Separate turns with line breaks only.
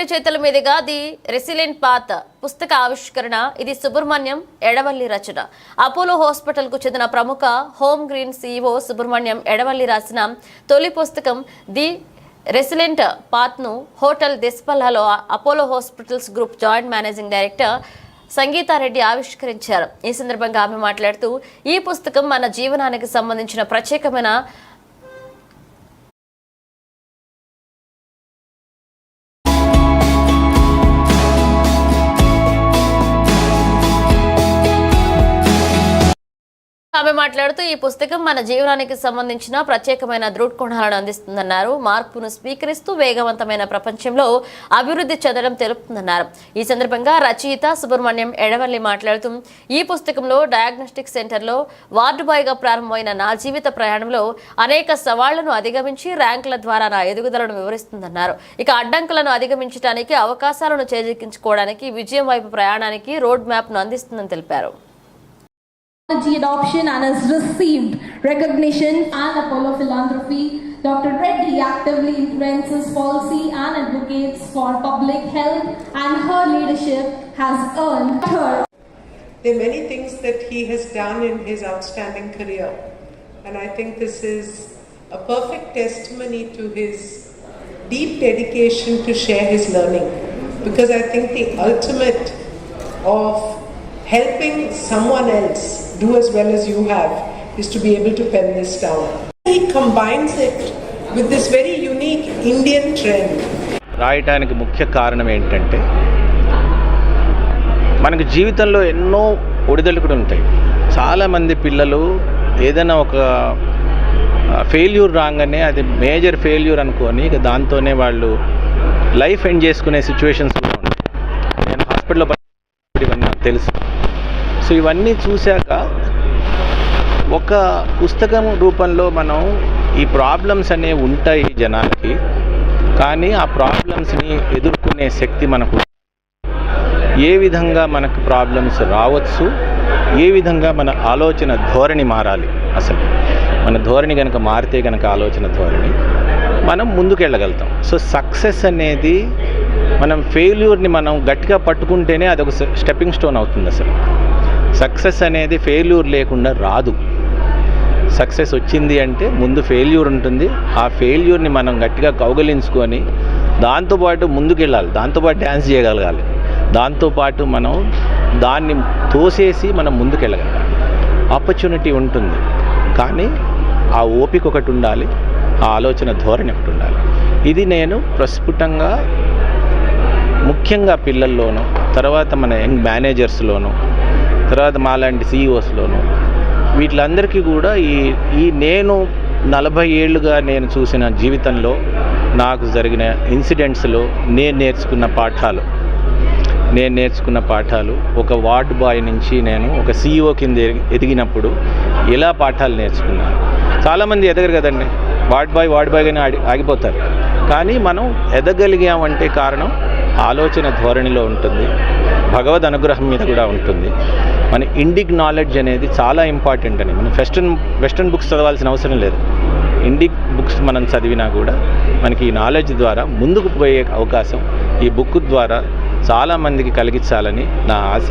రెండు చేతుల మీదుగా ది రెసిలెంట్ పాత్ పుస్తక ఆవిష్కరణ. ఇది సుబ్రహ్మణ్యం ఎడవల్లి రచన. అపోలో హాస్పిటల్కు చెందిన ప్రముఖ home green CEO Subrahmanyam Edavalli రాసిన తొలి పుస్తకం ది రెసిలెంట్ పాత్ను hotel దిస్పల్లాలో Apollo hospitals group joint managing director Sangita Reddy ఆవిష్కరించారు. ఈ సందర్భంగా ఆమె మాట్లాడుతూ ఈ పుస్తకం మన జీవనానికి సంబంధించిన ప్రత్యేకమైన ఆమె మాట్లాడుతూ ఈ పుస్తకం మన జీవనానికి సంబంధించిన ప్రత్యేకమైన దృఢకోణాలను అందిస్తుందన్నారు. మార్పును స్వీకరిస్తూ వేగవంతమైన ప్రపంచంలో అభివృద్ధి చెందడం తెలుపుతుందన్నారు. ఈ సందర్భంగా రచయిత సుబ్రహ్మణ్యం ఎడవల్లి మాట్లాడుతూ ఈ పుస్తకంలో డయాగ్నోస్టిక్ సెంటర్లో వార్డు బాయ్గా ప్రారంభమైన నా జీవిత ప్రయాణంలో అనేక సవాళ్ళను అధిగమించి ర్యాంకుల ద్వారా నా ఎదుగుదలను వివరిస్తుందన్నారు. ఇక అడ్డంకులను అధిగమించడానికి అవకాశాలను చేజిక్కించుకోవడానికి విజయం వైపు ప్రయాణానికి రోడ్ మ్యాప్ను అందిస్తుందని తెలిపారు.
Adoption and has received recognition and Apollo philanthropy. Dr. Reddy actively influences policy and advocates for public health and her leadership has earned her
There are many things that he has done in his outstanding career, and I think this is a perfect testimony to his deep dedication to share his learning. Because I think the ultimate of helping someone else do as well as you have is to be able to pen this down. He combines it with this very unique Indian trend.
రాయటానికి ముఖ్య కారణం ఏంటంటే మనకు జీవితంలో ఎన్నో ఒడిదొడుకులు ఉంటాయి. చాలామంది పిల్లలు ఏదైనా ఒక ఫెయిల్యూర్ రాగానే అది మేజర్ ఫెయిల్యూర్ అనుకొని ఇక దాంతోనే వాళ్ళు లైఫ్ ఎండ్ చేసుకునే సిచ్యువేషన్స్ కూడా ఉంటాయి. నేను హాస్పిటల్లో ఇవన్నీ నాకు తెలుసు. సో ఇవన్నీ చూశాక ఒక పుస్తకం రూపంలో మనం ఈ ప్రాబ్లమ్స్ అనేవి ఉంటాయి జనాలకి కానీ ఆ ప్రాబ్లమ్స్ని ఎదుర్కొనే శక్తి మనకు ఏ విధంగా మనకు ప్రాబ్లమ్స్ రావచ్చు ఏ విధంగా మన ఆలోచన ధోరణి మారాలి అసలు? మన ధోరణి కనుక మారితే కనుక ఆలోచన ధోరణి మనం ముందుకెళ్ళగలుగుతాం. సో సక్సెస్ అనేది మనం ఫెయిల్యూర్ని మనం గట్టిగా పట్టుకుంటేనే అది ఒక స్టెప్పింగ్ స్టోన్ అవుతుంది అసలు. సక్సెస్ అనేది ఫెయిల్యూర్ లేకుండా రాదు. సక్సెస్ వచ్చింది అంటే ముందు ఫెయిల్యూర్ ఉంటుంది. ఆ ఫెయిల్యూర్ని మనం గట్టిగా కౌగలించుకొని దాంతోపాటు ముందుకెళ్ళాలి. దాంతోపాటు డ్యాన్స్ చేయగలగాలి. దాంతోపాటు మనం దాన్ని తోసేసి మనం ముందుకెళ్ళగలం. ఆపర్చునిటీ ఉంటుంది. కానీ ఆ ఓపిక ఒకటి ఉండాలి. ఆ ఆలోచన ధోరణి ఒకటి ఉండాలి. ఇది నేను ప్రస్ఫుటంగా ముఖ్యంగా పిల్లల్లోనూ తర్వాత మన యంగ్ మేనేజర్స్లోనూ తర్వాత మాలాంటి సీఈఓస్లోనూ వీటిలందరికీ కూడా ఈ ఈ నేను నలభై ఏళ్ళుగా నేను చూసిన జీవితంలో నాకు జరిగిన ఇన్సిడెంట్స్లో నేను నేర్చుకున్న పాఠాలు. నేను నేర్చుకున్న పాఠాలు. ఒక వార్డ్ బాయ్ నుంచి నేను ఒక సీఈఓ కింద ఎదిగినప్పుడు ఎలా పాఠాలు నేర్చుకున్నాను చాలామంది ఎదగరు కదండి. వార్డ్ బాయ్ వార్డ్ బాయ్గానే ఆగి ఆగిపోతారు. కానీ మనం ఎదగలిగామంటే కారణం ఆలోచన ధోరణిలో ఉంటుంది. భగవద్ అనుగ్రహం మీద కూడా ఉంటుంది. మన ఇండిక్ నాలెడ్జ్ అనేది చాలా ఇంపార్టెంట్ అని. మనం వెస్ట్రన్ వెస్ట్రన్ బుక్స్ చదవాల్సిన అవసరం లేదు. ఇండిక్ బుక్స్ మనం చదివినా కూడా మనకి ఈ నాలెడ్జ్ ద్వారా ముందుకు పోయే అవకాశం ఈ బుక్ ద్వారా చాలామందికి కలిగించాలని నా ఆశ.